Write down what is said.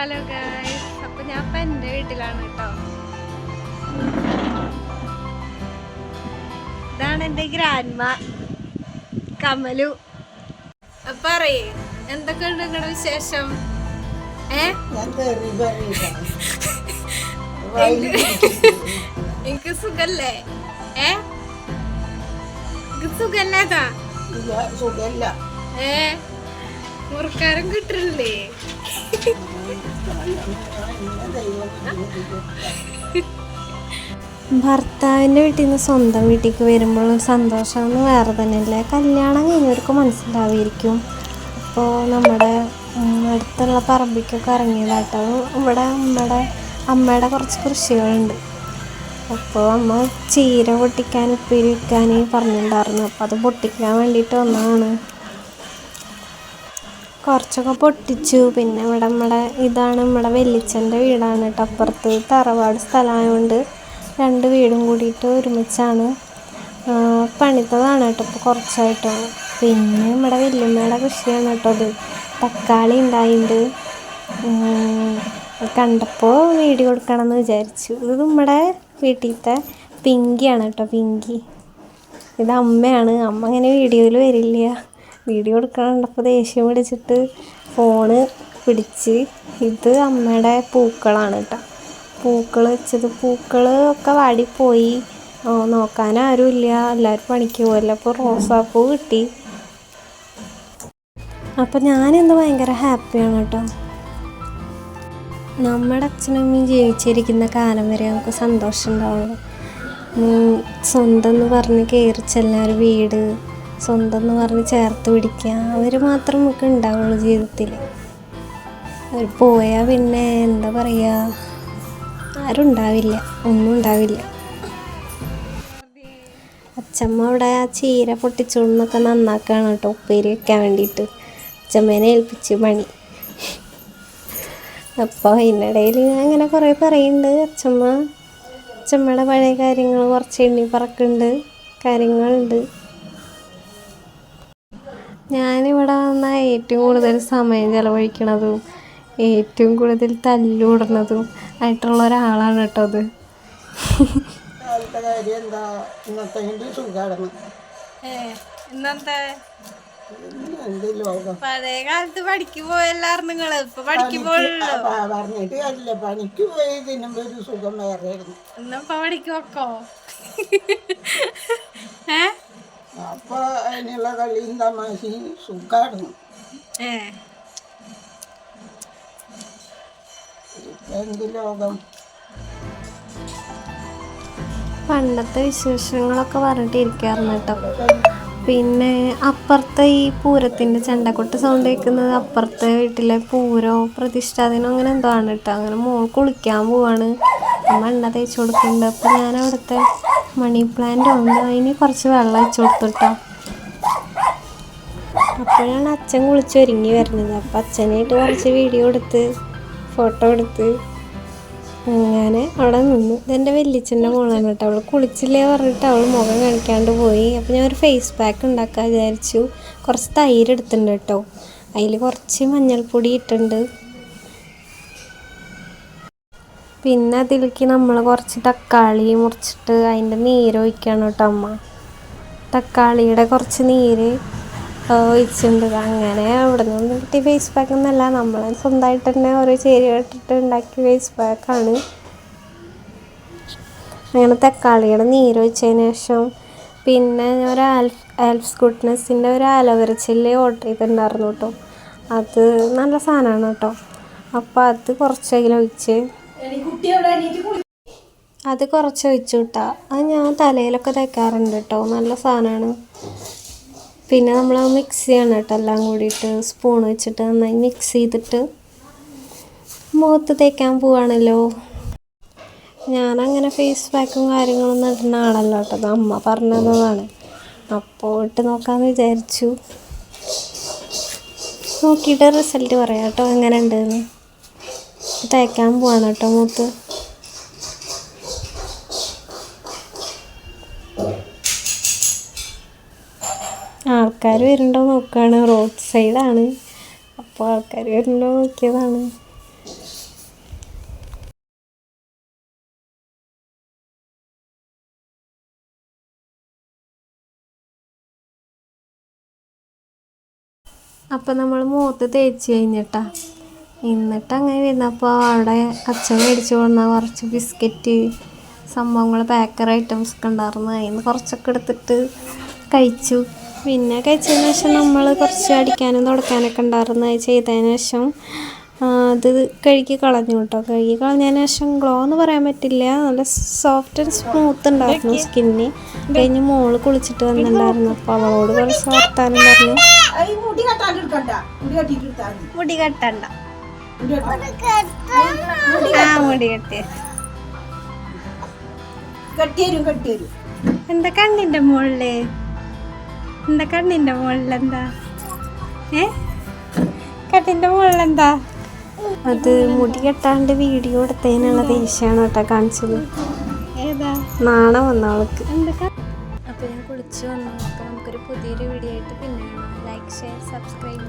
Hello guys അപ്പൊ ഞാൻ ഇപ്പൊ എന്റെ വീട്ടിലാണ് കേട്ടോ. ഇതാണ് എന്റെ ഗ്രാൻഡ്മ കമലു. അപ്പൊ പറയേ എന്തൊക്കെ ഉണ്ട് നിങ്ങളുടെ വിശേഷം? ഏ? എനിക്ക് സുഖല്ലേ? ഏ? എനിക്ക് സുഖല്ലേതാ ഏ? മുറുക്കാരം കിട്ടില്ലേ ഭർത്താവിന്റെ വീട്ടിൽ നിന്ന് സ്വന്തം വീട്ടിലേക്ക് വരുമ്പോഴും സന്തോഷമെന്ന് വേറെ തന്നെയല്ലേ? കല്യാണം കഴിഞ്ഞവർക്ക് മനസ്സിലാവുമായിരിക്കും. അപ്പോൾ നമ്മുടെ അടുത്തുള്ള പറമ്പിക്കൊക്കെ ഇറങ്ങിയതാട്ടോ. ഇവിടെ നമ്മുടെ അമ്മയുടെ കുറച്ച് കൃഷികളുണ്ട്. അപ്പോൾ അമ്മ ചീര പൊട്ടിക്കാൻ ഉപ്പേരി വെക്കാൻ പറഞ്ഞിട്ടുണ്ടായിരുന്നു. അപ്പോൾ അത് പൊട്ടിക്കാൻ വേണ്ടിയിട്ട് വന്നതാണ്. കുറച്ചൊക്കെ പൊട്ടിച്ചു. പിന്നെ ഇവിടെ നമ്മുടെ ഇതാണ് നമ്മുടെ വെല്ലിച്ചന്റെ വീടാണ് കേട്ടോ. അപ്പുറത്ത് തറവാട് സ്ഥലമായതുകൊണ്ട് രണ്ട് വീടും കൂടിയിട്ട് ഒരുമിച്ചാണ് പണിത്തതാണ് കേട്ടോ ഇപ്പോൾ കുറച്ചായിട്ടോ. പിന്നെ നമ്മുടെ വല്യമ്മയുടെ കൃഷിയാണ് കേട്ടോ അത് തക്കാളി ഉണ്ടായിട്ടുണ്ട് കണ്ടപ്പോൾ വീഡിയോ കൊടുക്കണം എന്ന് വിചാരിച്ചു. ഇത് നമ്മുടെ വീട്ടിലത്തെ പിങ്കിയാണ് കേട്ടോ പിങ്കി. ഇത് അമ്മയാണ്. അമ്മ അങ്ങനെ വീഡിയോയിൽ വരില്ല. വീഡിയോ എടുക്കാൻ കണ്ടപ്പോൾ ദേഷ്യം പിടിച്ചിട്ട് ഫോണ് പിടിച്ച്. ഇത് അമ്മയുടെ പൂക്കളാണ് കേട്ടോ. പൂക്കൾ വെച്ചത്. പൂക്കൾ ഒക്കെ വാടിപ്പോയി. നോക്കാൻ ആരുമില്ല. എല്ലാവരും പണിക്ക് പോകല്ലോ അപ്പോൾ റോസാപ്പൂ കിട്ടി. അപ്പോൾ ഞാനെന്ത് ഭയങ്കര ഹാപ്പിയാണ് കേട്ടോ. നമ്മുടെ അച്ഛനും അമ്മയും ജീവിച്ചിരിക്കുന്ന കാലം വരെ നമുക്ക് സന്തോഷം ഉണ്ടാവുള്ളൂ. സ്വന്തം എന്ന് പറഞ്ഞ് കയറി വീട് സ്വന്തം എന്ന് പറഞ്ഞ് ചേർത്ത് പിടിക്കുക. അവർ മാത്രം നമുക്ക് ഉണ്ടാവുള്ളൂ ജീവിതത്തിൽ അവർ പോയാൽ പിന്നെ എന്താ പറയുക ആരും ഉണ്ടാവില്ല. ഒന്നും ഉണ്ടാവില്ല. അച്ചമ്മ അവിടെ ആ ചീര പൊട്ടിച്ചോളുന്നൊക്കെ നന്നാക്കുകയാണ് കേട്ടോ ഉപ്പേരി വെക്കാൻ വേണ്ടിയിട്ട്. അച്ഛമ്മേനെ ഏൽപ്പിച്ച് പണി. അപ്പോൾ അതിനിടയിൽ ഞാൻ അങ്ങനെ കുറേ പറയുന്നുണ്ട് അച്ചമ്മ അച്ഛമ്മയുടെ പഴയ കാര്യങ്ങൾ കുറച്ച് എണ്ണി പറക്കുന്നുണ്ട് കാര്യങ്ങളുണ്ട്. ഞാനിവിടെ വന്നാൽ ഏറ്റവും കൂടുതൽ സമയം ചിലവഴിക്കണതും ഏറ്റവും കൂടുതൽ തല്ലൂടുന്നതും ആയിട്ടുള്ള ഒരാളാണ് കേട്ടോ അത്. പഴയ കാലത്ത് പഠിക്ക് പോയല്ലായിരുന്നു നിങ്ങൾ. ഇപ്പൊ പഠിക്കുമ്പോഴല്ലോ പറഞ്ഞിട്ട് കാര്യമില്ല. പണിക്ക് പോയി ഒരു സുഖം ഇന്നിപ്പോ ഏ അപ്പോൾ അതിനുള്ള കളിയും തമാശയും സുഖമായിരുന്നു ഏ. എന്ത് ലോകം? പണ്ടത്തെ വിശേഷങ്ങളൊക്കെ പറഞ്ഞിട്ടിരിക്കാറുണ്ട് കേട്ടോ. പിന്നെ അപ്പുറത്തെ ഈ പൂരത്തിന്റെ ചെണ്ടക്കൊട്ട് സൗണ്ട് കേൾക്കുന്നത് അപ്പുറത്തെ വീട്ടിലെ പൂരോ പ്രതിഷ്ഠാദിനോ അങ്ങനെ എന്തോ ആണ് കേട്ടോ. അങ്ങനെ മോൾ കുളിക്കാൻ പോവാണ്. അമ്മ എണ്ണ തേച്ച് കൊടുക്കുന്നുണ്ട്. അപ്പം ഞാൻ അവിടുത്തെ മണി പ്ലാന്റ് ഉണ്ട്. അതിന് കുറച്ച് വെള്ളം വെച്ച് കൊടുത്തിട്ടോ. അപ്പോഴാണ് അച്ഛൻ കുളിച്ചൊരുങ്ങി വരുന്നത്. അപ്പം അച്ഛനായിട്ട് കുറച്ച് വീഡിയോ എടുത്ത് ഫോട്ടോ എടുത്ത് അങ്ങനെ അവിടെ നിന്നു. ഇതെന്റെ വല്യച്ഛന്റെ മോളാണ് കേട്ടോ. അവൾ കുളിച്ചില്ലേ പറഞ്ഞിട്ട് അവൾ മുഖം കാണിക്കാണ്ട് പോയി. അപ്പോൾ ഞാൻ ഒരു ഫേസ് പാക്ക് ഉണ്ടാക്കാൻ വിചാരിച്ചു. കുറച്ച് തൈര് എടുത്തിട്ടുണ്ട് കേട്ടോ. അതിൽ കുറച്ച് മഞ്ഞൾപ്പൊടി ഇട്ടിട്ടുണ്ട്. പിന്നെ അതിലേക്ക് നമ്മൾ കുറച്ച് തക്കാളി മുറിച്ചിട്ട് അതിന്റെ നീര് ഒഴിക്കണം കേട്ടോ അമ്മ. തക്കാളിയുടെ കുറച്ച് നീര് ഒഴിച്ചിട്ടുണ്ട്. അങ്ങനെ അവിടെ നിന്ന് കിട്ടിയ ഫേസ് പാക്ക് എന്നല്ല നമ്മൾ സ്വന്തമായിട്ട് തന്നെ ഓരോ ചേരുവ ഇട്ടിട്ട് ഉണ്ടാക്കിയ ഫേസ് പാക്കാണ് അങ്ങനെ തക്കാളിയുടെ നീര് ഒഴിച്ചതിന് ശേഷം പിന്നെ ഒരു ആൽഫ് ആൽഫ്സ് ഗുഡ്നെസ്സിന്റെ ഒരു ആലോവേര ചില്ലി ഓർഡർ ചെയ്തിട്ടുണ്ടായിരുന്നു കേട്ടോ. അത് നല്ല സാധനമാണ് കേട്ടോ. അപ്പോൾ അത് കുറച്ചെങ്കിലും അതിലൊഴിച്ച് അത് കുറച്ച് ഒഴിച്ചു കിട്ടാ അത് ഞാൻ തലയിലൊക്കെ തയ്ക്കാറുണ്ട് കേട്ടോ. നല്ല സാധനമാണ്. പിന്നെ നമ്മൾ മിക്സ് ചെയ്യണം കേട്ടോ. എല്ലാം കൂടിയിട്ട് സ്പൂൺ വെച്ചിട്ട് നന്നായി മിക്സ് ചെയ്തിട്ട് മുഖത്ത് തേക്കാൻ പോവാണല്ലോ. ഞാനങ്ങനെ ഫേസ് പാക്കും കാര്യങ്ങളൊന്നും ഇടുന്ന ആളല്ല കേട്ടോ. അത് അമ്മ പറഞ്ഞതാണ്. അപ്പോൾ ഇട്ട് നോക്കാമെന്ന് വിചാരിച്ചു. നോക്കിയിട്ട് റിസൾട്ട് പറയാം കേട്ടോ. എങ്ങനെ ഉണ്ടെന്ന് തേക്കാൻ പോവാണ് കേട്ടോ മൂത്ത്. ആൾക്കാർ വരുന്നുണ്ടോ നോക്കുകയാണ് റോഡ് സൈഡാണ്. അപ്പോൾ ആൾക്കാർ വരുന്നുണ്ടോ നോക്കിയതാണ്. അപ്പം നമ്മൾ മൂത്ത് തേച്ച് കഴിഞ്ഞിട്ടാ. എന്നിട്ട് അങ്ങനെ വരുന്നപ്പോൾ അവിടെ അച്ഛൻ മേടിച്ചു കൊണ്ട കുറച്ച് ബിസ്ക്കറ്റ് സംഭവങ്ങൾ ബേക്കറി ഐറ്റംസ് ഒക്കെ ഉണ്ടായിരുന്നു. അതിൽ നിന്ന് കുറച്ചൊക്കെ എടുത്തിട്ട് കഴിച്ചു. പിന്നെ കഴിച്ചതിന് ശേഷം നമ്മൾ കുറച്ച് അടിക്കാനും തുടക്കാനൊക്കെ ഉണ്ടായിരുന്നു. അത് ചെയ്തതിന് ശേഷം അത് കഴുകി കളഞ്ഞു കേട്ടോ. കഴുകി കളഞ്ഞതിന് ശേഷം ഗ്ലോ എന്ന് പറയാൻ പറ്റില്ല. നല്ല സോഫ്റ്റ് ആൻഡ് സ്മൂത്ത് ഉണ്ടായിരുന്നു സ്കിന്നിന്. കഴിഞ്ഞ് മോൾ കുളിച്ചിട്ട് വന്നിട്ടുണ്ടായിരുന്നു. അപ്പോൾ അവളോട് കുറച്ച് വർത്താനം പറഞ്ഞു. മുടി കെട്ടാണ്ട്. ആ മുടി കെട്ടി. കെട്ടിയരും കെട്ടിയരും എന്താ കണ്ണിന്റെ മുകളിൽ എന്താ കണ്ണിന്റെ മുകളിൽ എന്താ ഏ? കണ്ണിന്റെ മുകളിൽ എന്താ അത് മുടി കെട്ടാണ്ട് വീഡിയോ എടുത്തതിനുള്ള ദേഷ്യമാണ് കേട്ടോ കാണിച്ചത്. ഏതാ? നാണം വന്ന അവൾക്ക്. അപ്പോൾ ഞാൻ കുളിച്ചു വന്നു. അപ്പോൾ നമുക്കൊരു പുതിയൊരു വീഡിയോ ആയിട്ട് പിന്നെ ലൈക്ക് ഷെയർ സബ്സ്ക്രൈബ്